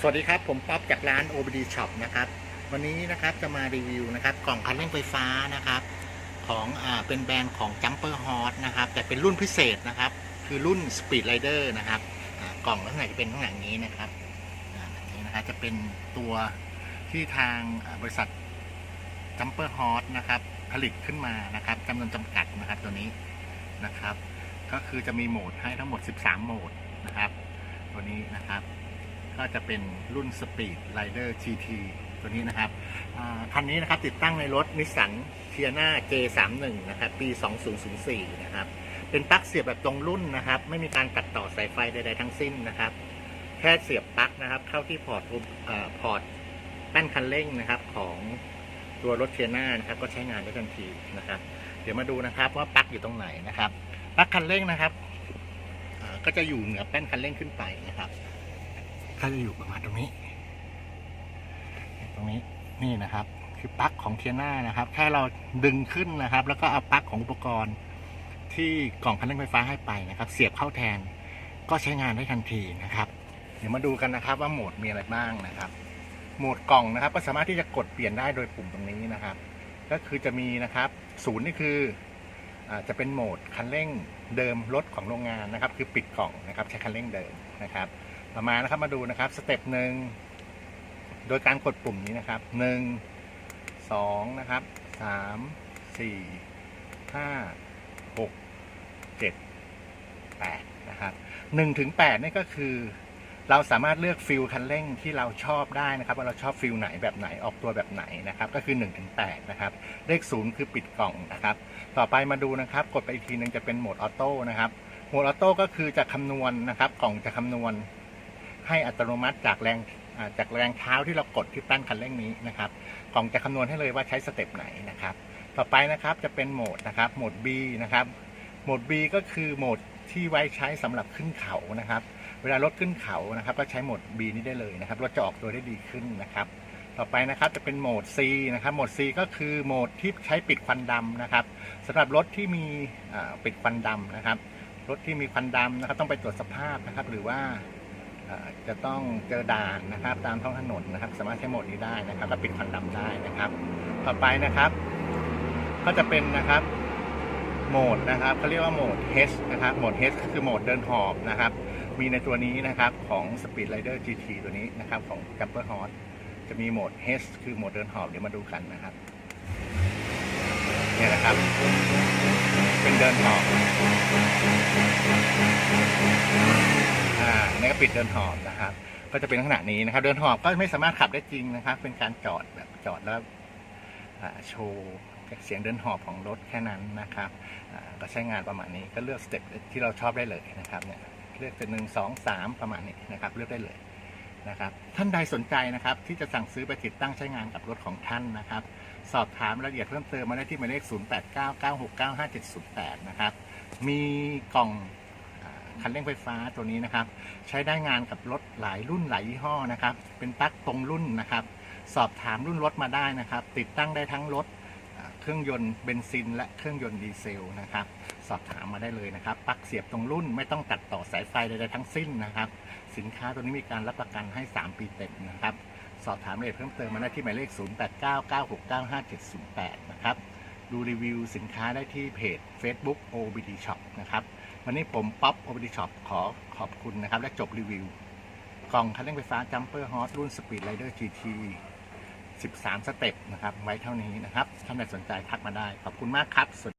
สวัสดีครับ ผมป๊อปจากร้าน OBD Shop นะครับ วันนี้นะครับจะมารีวิวนะครับ กล่องคันเร่งไฟฟ้านะครับ ของอ่าเป็นแบรนด์ของ Jumper Hot นะครับ แต่เป็นรุ่นพิเศษนะครับ คือรุ่น Speed Rider นะครับอ่ากล่องลักษณะจะเป็นลักษณะนี้นะครับอ่าแบบนี้นะครับจะเป็นตัวที่ทางอ่าบริษัท Jumper Hot นะครับผลิตขึ้นมานะครับจำนวนจำกัดนะครับตัวนี้นะครับ ก็คือจะมีโหมดให้ทั้งหมด 13 โหมดนะครับ ตัวนี้นะครับ ก็จะเป็นรุ่น Speed Rider GT ตัวนี้นะครับคันนี้นะครับติดตั้งในรถนิสสันเทียนา J31 นะครับปี 2004 นะครับ เป็นปลั๊กเสียบแบบตรงรุ่นนะครับ ไม่มีการตัดต่อสายไฟใดๆทั้งสิ้นนะครับ แค่เสียบปลั๊กนะครับ เข้าที่พอร์ตอุปเอ่อพอร์ตแป้นคันเร่งนะครับของตัวรถเทียนานะครับก็ใช้งานได้ทันทีนะครับ เดี๋ยวมาดูนะครับว่าปลั๊กอยู่ตรงไหนนะครับปลั๊กคันเร่งนะครับก็จะอยู่เหนือแป้นคันเร่งขึ้นไปนะครับ ก็จะอยู่ประมาณตรงนี้ ตรงนี้นี่นะครับ คือปลั๊กของเทียน่านะครับ แค่เราดึงขึ้นนะครับ แล้วก็เอาปลั๊กของอุปกรณ์ ที่กล่องคันเร่งไฟฟ้าให้ไปนะครับ เสียบเข้าแทนก็ใช้งานได้ทันทีนะครับ เดี๋ยวมาดูกันนะครับว่าโหมดมีอะไรบ้างนะครับโหมดกล่องนะครับ ก็สามารถที่จะกดเปลี่ยนได้โดยปุ่มตรงนี้นะครับ ก็คือจะมีนะครับศูนย์นี่คืออาจะเป็นโหมดคันเร่งเดิมรถของโรงงานนะครับ คือปิดกล่องนะครับ ใช้คันเร่งเดิมนะครับ ต่อมานะครับมาดูนะครับสเต็ปหนึ่งโดยการกดปุ่มนี้นะครับหนึ่งสองนะครับสามสี่ห้าหกเจ็ดแปดนะครับหนึ่งถึงแปดนี่ก็คือ เราสามารถเลือกฟิลคันเร่งที่เราชอบได้นะครับ ว่าเราชอบฟิลไหนแบบไหนออกตัวแบบไหนนะครับ ก็คือ1นถึงแนะครับ เลขศูนย์คือปิดกล่องนะครับ ต่อไปมาดูนะครับ กดไปอีกทีหนึงจะเป็นโหมดออโต้นะครับโหมดออโต้ก็คือจะคำนวณนะครับ กล่องจะคำนวณ ให้อัตโนมัติจากแรงจากแรงเท้าที่เรากดที่แป้นคันเร่งนี้นะครับกล่องจะคำนวณให้เลยว่าใช้สเต็ปไหนนะครับ ต่อไปนะครับจะเป็นโหมดนะครับโหมด B นะครับโหมด B ก็คือโหมดที่ไว้ใช้สำหรับขึ้นเขานะครับ เวลารถขึ้นเขานะครับ ก็ใช้โหมด B นี้ได้เลยนะครับรถจะออกตัวได้ดีขึ้นนะครับ ต่อไปนะครับจะเป็นโหมด C นะครับโหมด C ก็คือโหมดที่ใช้ปิดควันดำนะครับสำหรับรถที่มีปิดควันดำนะครับรถที่มีควันดำนะครับต้องไปตรวจสภาพนะครับ หรือว่า จะต้องเจอด่านนะครับ ตามท้องถนนนะครับ สามารถใช้โหมดนี้ได้นะครับและปิดควันดำได้นะครับ ต่อไปนะครับ ก็จะเป็นนะครับโหมดนะครับเขาเรียกว่าโหมด H นะครับโหมด H ก็คือโหมดเดินหอบนะครับ มีในตัวนี้นะครับของ Speed Rider GT ตัวนี้นะครับของ Jumper Horse จะมีโหมด H คือโหมดเดินหอบเดี๋ยวมาดูกันนะครับเนี่ยนะครับ เป็นเดินหอบ อ่านี่ก็ปิดเดินหอบนะครับ ก็จะเป็นลักษณะนี้นะครับ เดินหอบก็ไม่สามารถขับได้จริงนะครับ เป็นการจอดแบบจอดแล้วโชว์เสียงเดินหอบของรถแค่นั้นนะครับก็ใช้งานประมาณนี้ก็เลือกสเต็ปที่เราชอบได้เลยนะครับเนี่ยเลือกเป็นหนึ่งสองสามประมาณนี้นะครับ เลือกได้เลยนะครับ ท่านใดสนใจนะครับ ที่จะสั่งซื้อไปติดตั้งใช้งานกับรถของท่านนะครับ สอบถามรายละเอียดเพิ่มเติมมาได้ที่หมายเลข 0 8 9 9 6 9 5 7 0 8 นะครับ มีกล่อง คันเร่งไฟฟ้าตัวนี้นะครับ ใช้ได้งานกับรถหลายรุ่นหลายยี่ห้อนะครับ เป็นปลั๊กตรงรุ่นนะครับ สอบถามรุ่นรถมาได้นะครับ ติดตั้งได้ทั้งรถเครื่องยนต์เบนซิน และเครื่องยนต์ดีเซลนะครับ สอบถามมาได้เลยนะครับปลั๊กเสียบตรงรุ่นไม่ต้องตัดต่อสายไฟใดๆทั้งสิ้นนะครับ สินค้าตัวนี้มีการรับประกันให้ 3 ปีเต็มนะครับ สอบถามรายละเอียดเพิ่มเติมมาได้ที่หมายเลข 0899695708 นะครับ ดูรีวิวสินค้าได้ที่เพจ Facebook OBD Shop นะครับ วันนี้ผมป๊อป OBD Shop ขอขอบคุณนะครับ และจบรีวิว กล่องคันเร่งไฟฟ้า Jumper Horse รุ่น Speed Rider GT 13 สเต็ปนะครับ ไว้เท่านี้นะครับท่านใดสนใจทักมาได้ ขอบคุณมากครับสวัสดี